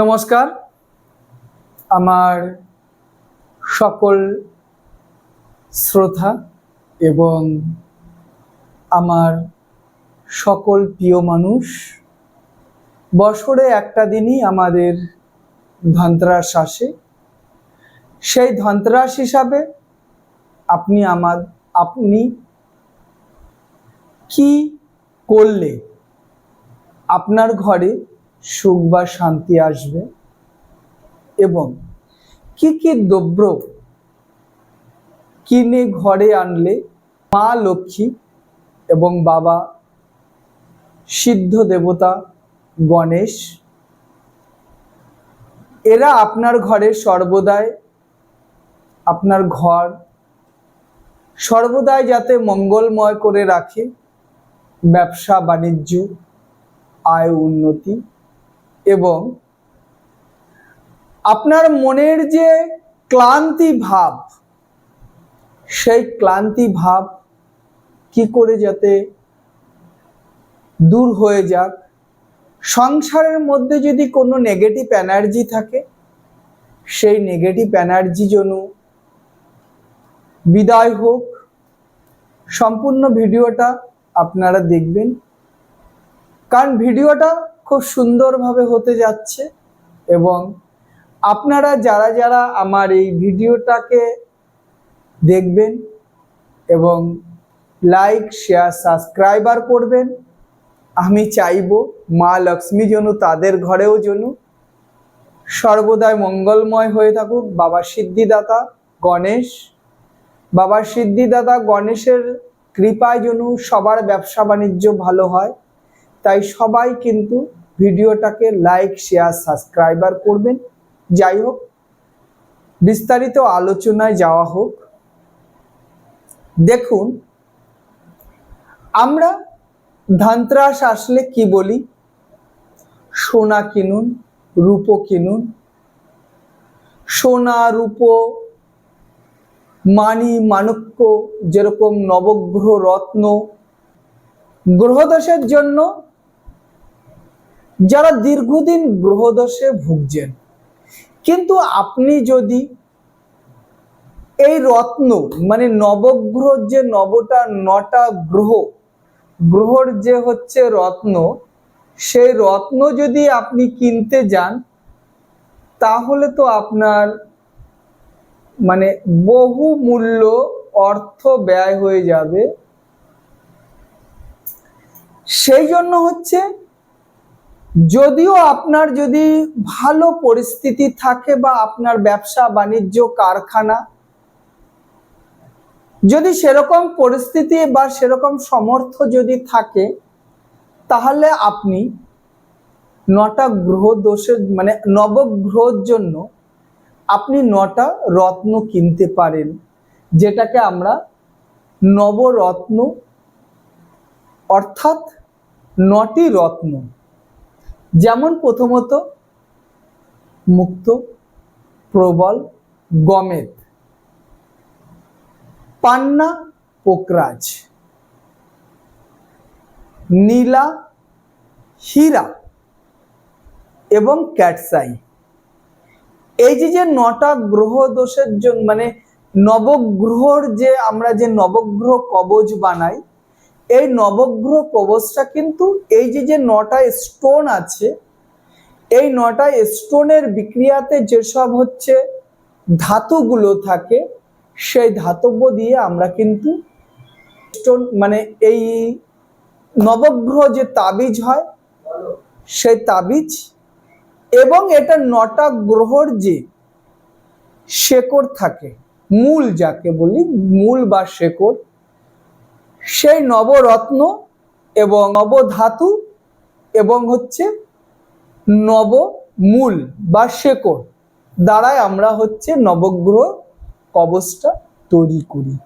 নমস্কার। আমার সকল শ্রোতা এবং আমার সকল প্রিয় মানুষ, বছরে একটা দিনই আমাদের ধনতেরাস আসে। সেই ধনতেরাস হিসাবে আপনি আমার, আপনি কি করলে আপনার ঘরে সুখ বা শান্তি আসবে? এবং কি কি দ্রব্য কিনে ঘরে আনলে মা লক্ষ্মী এবং বাবা সিদ্ধ দেবতা গণেশ? এরা আপনার ঘরে সর্বদাই আপনার ঘর, সর্বদাই যাতে মঙ্গলময় করে রাখে। ব্যবসা, বাণিজ্য, আয়, উন্নতি এবং আপনার মনের যে ক্লান্তি ভাব, সেই ক্লান্তি ভাব কি করে যাতে দূর হয়ে যাক? সংসারের মধ্যে যদি কোনো নেগেটিভ এনার্জি থাকে, সেই নেগেটিভ এনার্জি যেন বিদায় হোক। সম্পূর্ণ ভিডিওটা আপনারা দেখবেন। কারণ ভিডিওটা খুব সুন্দরভাবে হতে যাচ্ছে এবং আপনারা যারা যারা আমার এই ভিডিওটাকে দেখবেন এবং লাইক, শেয়ার, সাবস্ক্রাইবার করবেন, আমি চাইব মা লক্ষ্মী যেন তাদের ঘরেও যেন সর্বদাই মঙ্গলময় হয়ে থাকুক। বাবা সিদ্ধিদাতা গণেশ। বাবা সিদ্ধিদাতা গণেশের কৃপায় যেন সবার ব্যবসা বাণিজ্য ভালো হয়। তাই সবাই কিন্তু ভিডিওটাকে লাইক শেয়ার সাবস্ক্রাইবার করবেন। যাই হোক, বিস্তারিত আলোচনায় যাওয়া হোক। দেখুন, আমরা ধানত্রাস আসলে কি বলি? সোনা কিনুন, রূপো কিনুন। সোনা, রূপো, মানি মানক্য যেরকম নবগ্রহ, রত্ন। গ্রহদোষের জন্য যারা দীর্ঘদিন গ্রহদোষে ভুগছেন। কিন্তু আপনি যদি এই রত্ন মানে নবগ্রহ যে নবটা, নটা গ্রহ, গ্রহর যে হচ্ছে রত্ন, সেই রত্ন যদি আপনি কিনতে যান, তাহলে তো আপনার মানে বহু মূল্য অর্থ ব্যয় হয়ে যাবে। সেই জন্য হচ্ছে যদিও আপনার যদি ভালো পরিস্থিতি থাকে বা আপনার ব্যবসা, বাণিজ্য, কারখানা, যদি সেরকম পরিস্থিতি বা সেরকম সমর্থ যদি থাকে, তাহলে আপনি নটা গ্রহ দোষের মানে নবগ্রহর জন্য আপনি নটা রত্ন কিনতে পারেন, যেটাকে আমরা নবরত্ন অর্থাৎ নটি রত্ন। যেমন প্রথমত মুক্ত, প্রবল গমেদ পান্না, পোকরাজ। নীলা, হীরা এবং ক্যাটসাই। এই যে যে নটা গ্রহ দোষের জন্য মানে নবগ্রহর যে আমরা যে নবগ্রহ কবচ বানাই এই নবগ্রহ কবচটা কিন্তু এই যে যে নটা স্টোন আছে, এই নটা স্টোনের বিক্রিয়াতে যেসব হচ্ছে ধাতুগুলো থাকে, সেই ধাতব্য দিয়ে আমরা কিন্তু স্টোন মানে এই নবগ্রহ যে তাবিজ হয়, সেই তাবিজ এবং এটা নটা গ্রহর যে শেকড় থাকে, মূল যাকে বলি, মূল বা শেকড় সেই নবরত্ন এবং নবধাতু এবং হচ্ছে নবমূল বা শেকড় দ্বারাই আমরা হচ্ছে নবগ্রহ কবচটা তৈরি করি।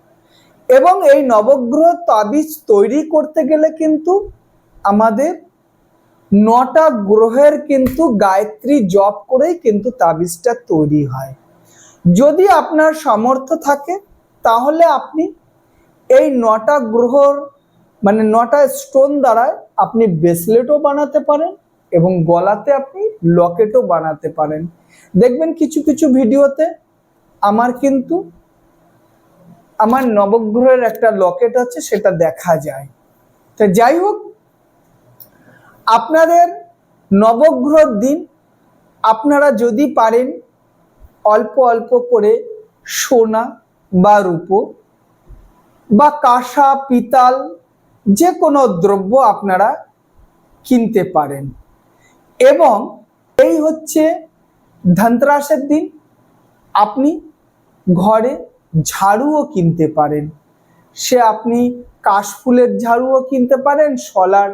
এবং এই নবগ্রহ তাবিজ তৈরি করতে গেলে কিন্তু আমাদের নটা গ্রহের কিন্তু গায়ত্রী জপ করেই কিন্তু তাবিজটা তৈরি হয়। যদি আপনার সামর্থ্য থাকে, তাহলে আপনি এই নটা গ্রহর মানে নটা স্টোন দ্বারায় আপনি ব্রেসলেটও বানাতে পারেন এবং গলাতে আপনি লকেটও বানাতে পারেন। দেখবেন কিছু কিছু ভিডিওতে আমার কিন্তু আমার নবগ্রহের একটা লকেট আছে, সেটা দেখা যায়। তো যাই হোক, আপনাদের নবগ্রহর দিন আপনারা যদি পারেন অল্প অল্প করে সোনা বা রূপো বা কাঁসা, পিতাল যে কোনো দ্রব্য আপনারা কিনতে পারেন। এবং এই হচ্ছে ধনতেরাসের দিন। আপনি ঘরে ঝাড়ুও কিনতে পারেন। সে আপনি কাশফুলের ঝাড়ুও কিনতে পারেন, শলার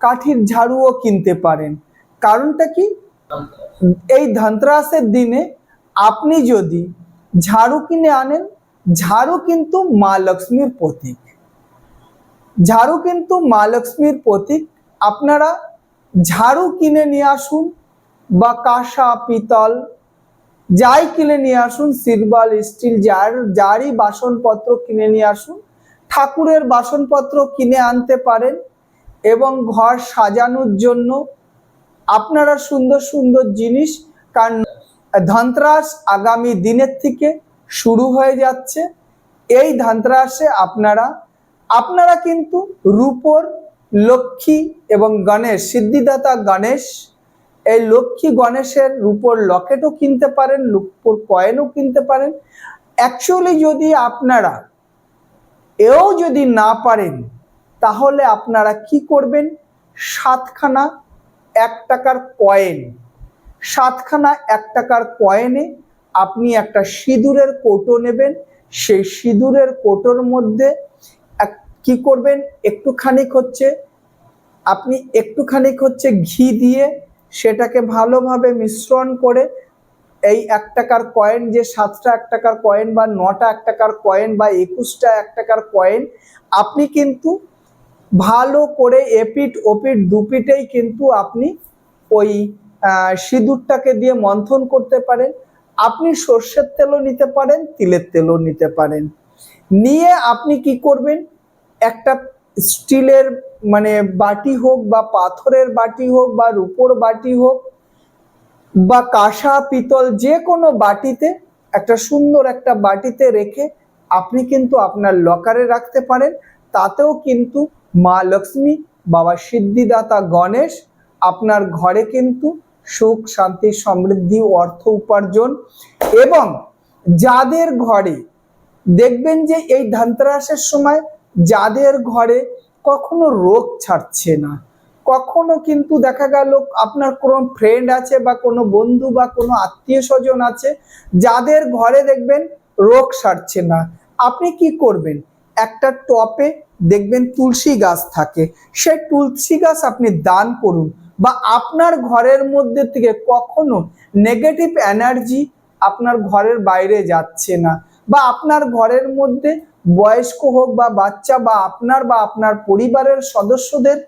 কাঠির ঝাড়ুও কিনতে পারেন। কারণটা কি? এই ধনতেরাসের দিনে আপনি যদি ঝাড়ু কিনে আনেন ঝাড়ু কিন্তু মা লক্ষ্মীর প্রতীক। ঝাড়ু কিন্তু মা লক্ষ্মীর প্রতীক। আপনারা ঝাড়ু কিনে নিয়ে আসুন বা কাঁসা, পিতল, যাই কিনে নিয়ে আসুন সিলভার স্টিল, যার, যারই বাসনপত্র কিনে নিয়ে আসুন, ঠাকুরের বাসনপত্র কিনে আনতে পারেন এবং ঘর সাজানোর জন্য আপনারা সুন্দর সুন্দর জিনিস, কারণ ধনতেরাস আগামী দিনের থেকে শুরু হয়ে যাচ্ছে। এই ধনতেরাসে আপনারা আপনারা কিন্তু রূপর লক্ষ্মী এবং গণেশ, সিদ্ধিদাতা গণেশ, এই লক্ষ্মী গণেশের রূপর লকেটও কিনতে পারেন, রূপর কয়েনও কিনতে পারেন। অ্যাকচুয়ালি যদি আপনারা এও যদি না পারেন, তাহলে আপনারা কি করবেন? সাতখানা এক টাকার কয়েন, সাতখানা এক টাকার কয়েনে আপনি একটা সিঁদুরের কোটো নেবেন, সেই সিঁদুরের কোটোর মধ্যে কি করবেন? একটুখানি হচ্ছে, আপনি একটুখানি হচ্ছে ঘি দিয়ে সেটাকে ভালোভাবে মিশ্রণ করে এই এক টাকার কয়েন যে সাতটা এক টাকার কয়েন বা নটা এক টাকার কয়েন বা একুশটা এক টাকার কয়েন, আপনি কিন্তু ভালো করে এপিট ওপিট দুপিটেই কিন্তু আপনি ওই সিঁদুরটাকে দিয়ে মন্থন করতে পারেন। আপনি সর্ষের তেলও নিতে পারেন, তিলের তেলও নিতে পারেন। নিয়ে আপনি কি করবেন? একটা স্টিলের মানে বাটি হোক বা পাথরের বাটি হোক বা রূপোর বাটি হোক বা কাঁসা, পিতল যে কোনো বাটিতে একটা সুন্দর একটা বাটিতে রেখে আপনি কিন্তু আপনার লকারে রাখতে পারেন। তাতেও কিন্তু মা লক্ষ্মী, বাবা সিদ্ধিদাতা গণেশ আপনার ঘরে কিন্তু সুখ, শান্তি, সমৃদ্ধি, অর্থ, উপার্জন এবং যাদের ঘরে দেখবেন যে এই ধনতেরাসের সময় যাদের ঘরে কখনো রোগ ছাড়ছে না, কখনো কিন্তু দেখা গেল আপনার কোনো ফ্রেন্ড আছে বা কোনো বন্ধু বা কোনো আত্মীয় স্বজন আছে যাদের ঘরে দেখবেন রোগ সারছে না। আপনি কি করবেন? একটা টপে দেখবেন তুলসী গাছ থাকে, সেই তুলসী গাছ আপনি দান করুন। বা আপনার ঘরের মধ্যে থেকে কখনো নেগেটিভ এনার্জি আপনার ঘরের বাইরে যাচ্ছে না বা আপনার ঘরের মধ্যে বয়স্ক হোক বা বাচ্চা বা আপনার বা আপনার পরিবারের সদস্যদের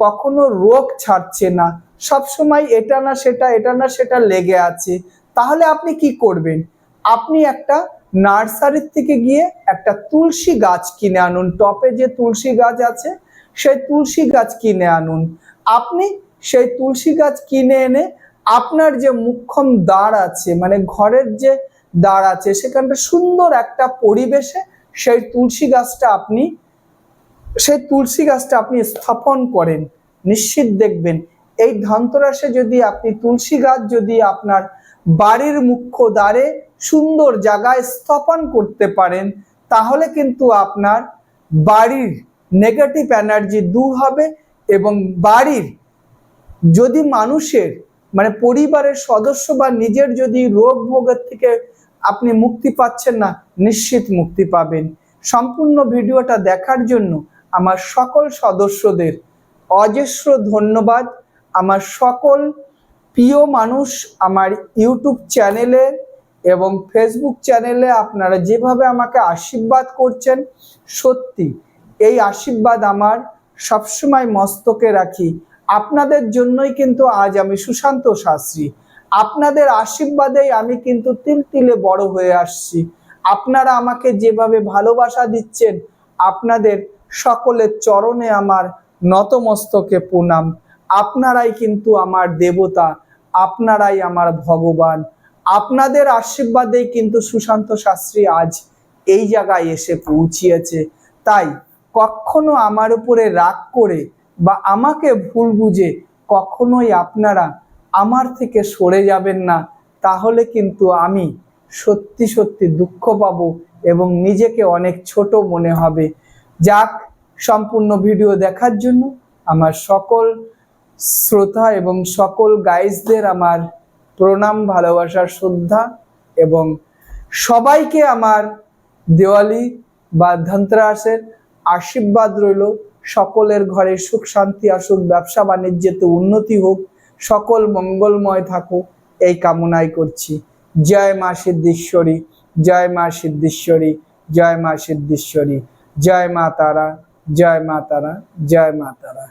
কখনো রোগ ছাড়ছে না। সব সময় এটা না সেটা, এটা না সেটা লেগে আছে। তাহলে আপনি কি করবেন? আপনি একটা নার্সারির থেকে গিয়ে একটা তুলসী গাছ কিনে আনুন। টপে যে তুলসী গাছ আছে, সেই তুলসী গাছ কিনে আনুন। আপনি সেই তুলসী গাছ কিনে এনে আপনার যে মুখ্যম দ্বার আছে মানে ঘরের যে দ্বার আছে, সেখানটা সুন্দর একটা পরিবেশে সেই তুলসী গাছটা আপনি, সেই তুলসী গাছটা আপনি স্থাপন করেন, নিশ্চিত দেখবেন। এই ধনতেরাসে যদি আপনি তুলসী গাছ যদি আপনার বাড়ির মুখ্য দ্বারে সুন্দর জায়গায় স্থাপন করতে পারেন, তাহলে কিন্তু আপনার বাড়ির নেগেটিভ এনার্জি দূর হবে এবং বাড়ির যদি মানুষের মানে পরিবারের সদস্য বা নিজের যদি রোগ ভোগের থেকে আপনি মুক্তি পাচ্ছেন না, নিশ্চিত মুক্তি পাবেন। সম্পূর্ণ ভিডিওটা দেখার জন্য আমার সকল সদস্যদের অজস্র ধন্যবাদ। আমার সকল প্রিয় মানুষ আমার ইউটিউব চ্যানেলে এবং ফেসবুক চ্যানেলে আপনারা যেভাবে আমাকে আশীর্বাদ করছেন, সত্যি এই আশীর্বাদ আমার সবসময় মস্তকে রাখি। আপনাদের জন্যই কিন্তু আজ আমি সুশান্ত শাস্ত্রী। আপনাদের আশীর্বাদেই আমি কিন্তু তিল তিলে বড় হয়ে আসছি। আপনারা আমাকে যেভাবে ভালোবাসা দিচ্ছেন, আপনাদের সকলের চরণে আমার নতমস্তকে প্রণাম। আপনারাই কিন্তু আমার দেবতা, আপনারাই আমার ভগবান। আপনাদের আশীর্বাদেই কিন্তু সুশান্ত শাস্ত্রী আজ এই জায়গায় এসে পৌঁছিয়েছে। তাই কখনো আমার উপরে রাগ করে বা আমাকে ভুল বুঝে কখনোই আপনারা আমার থেকে সরে যাবেন না, তাহলে কিন্তু আমি সত্যি সত্যি দুঃখ পাব এবং নিজেকে অনেক ছোট মনে হবে। যাক, সম্পূর্ণ ভিডিও দেখার জন্য আমার সকল শ্রোতা এবং সকল গাইজদের আমার প্রণাম, ভালোবাসার শ্রদ্ধা এবং সবাইকে আমার দেওয়ালি বা ধনতেরাসের আশীর্বাদ রইল। সকলের ঘরে সুখ, শান্তি, আসুক, ব্যবসা, বাণিজ্যেতে উন্নতি হোক, সকল মঙ্গলময় থাকুক, এই কামনাই করছি। জয় মা সিদ্ধেশ্বরী, জয় মা সিদ্ধেশ্বরী, জয় মা সিদ্ধেশ্বরী, জয় মা তারা, জয় মা তারা, জয় মা তারা।